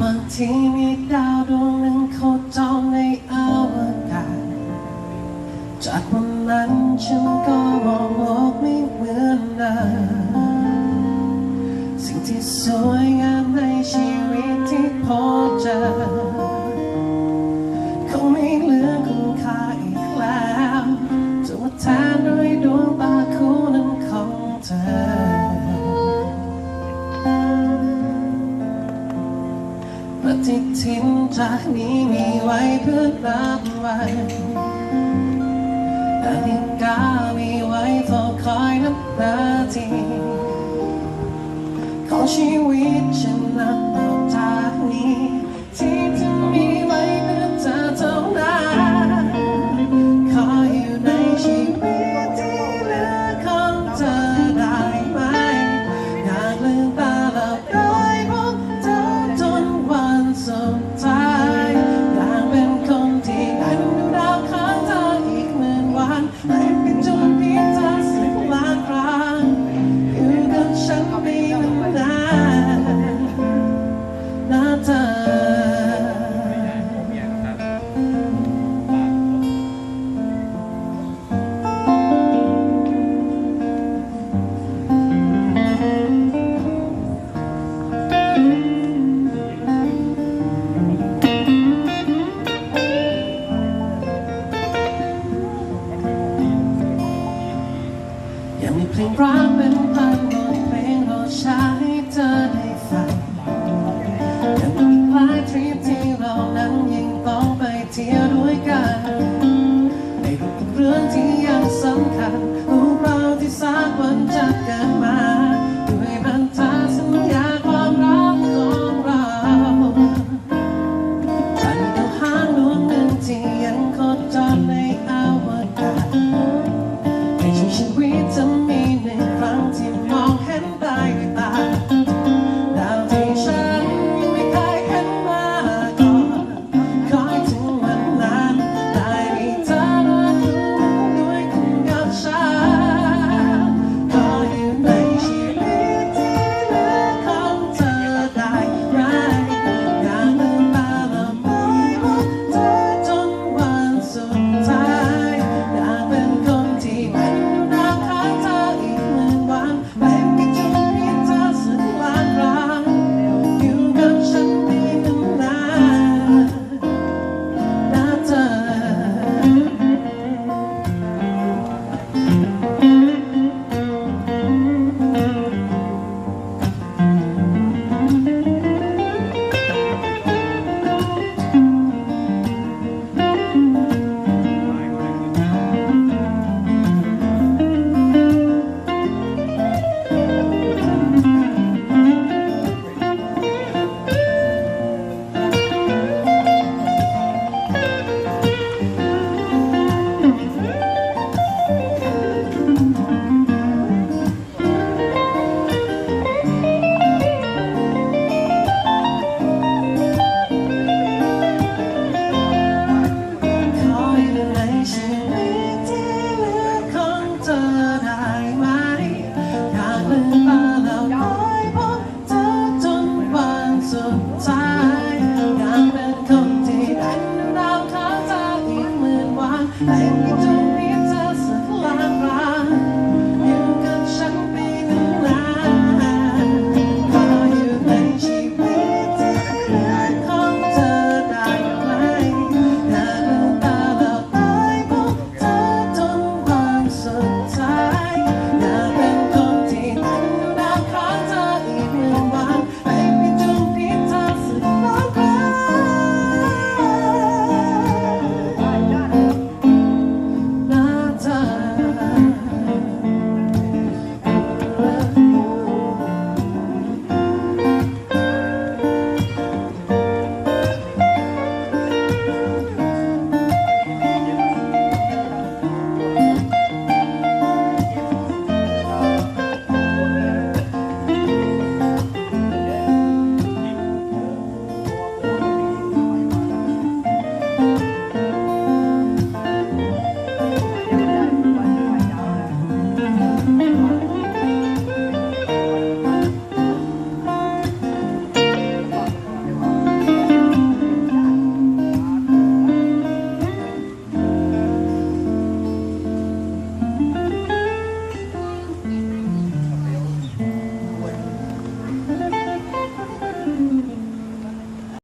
บางทีมีดาวดวงหนึ่งโคจรในอวกาศจากวันนั้นฉันก็มองโลก ปฏิทินจากนี้มีไว้เพื่อรับไว้นาฬิกามีไว้เฝ้าคอยนับนาทีของชีวิตฉัน ยังมีเพลงรักเป็นพันร้อเพลงรอาใช้เธอได้ฟังยังมีหลายทริปที่เรานั้นยังต้องไปเที่ยวด้วยกันในเรื่องที่ยังสำคัญรู้เราที่สักวันจะเกิดมาด้วยบรรทัดสัญญาความรักของเราอันกับห่างดวงหนึ่งที่ยังโคจอดในอวกาศในชีวิต